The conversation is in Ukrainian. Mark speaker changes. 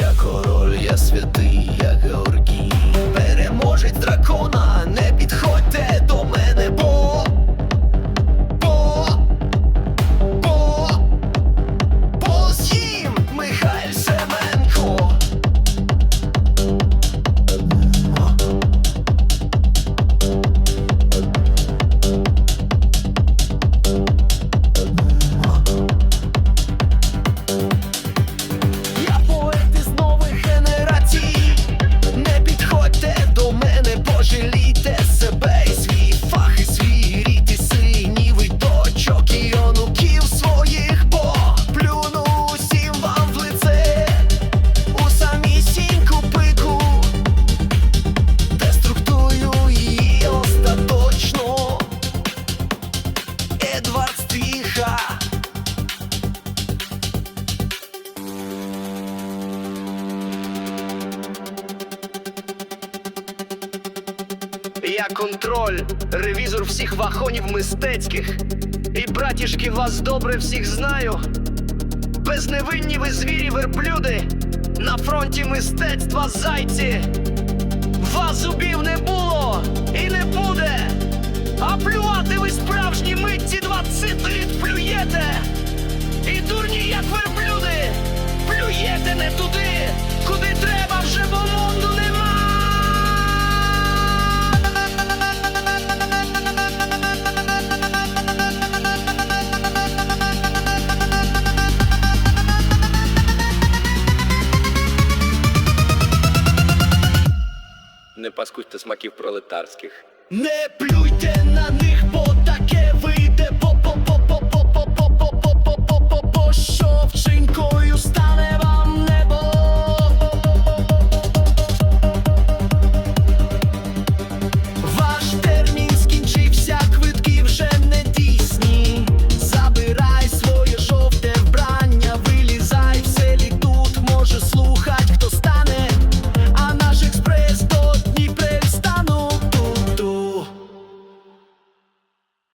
Speaker 1: Я король, я святий, я говорю. Я контроль, ревізор всіх вагонів мистецьких. І братішки вас добре всіх знаю. Безневинні ви звірі верблюди, на фронті мистецтва зайці. Вас зубів не було і не буде. А плювати ви справжні митці 20 літ плюєте. І дурні, як верблюди, плюєте Не
Speaker 2: паскудьте смаків пролетарських.
Speaker 1: Не плюйте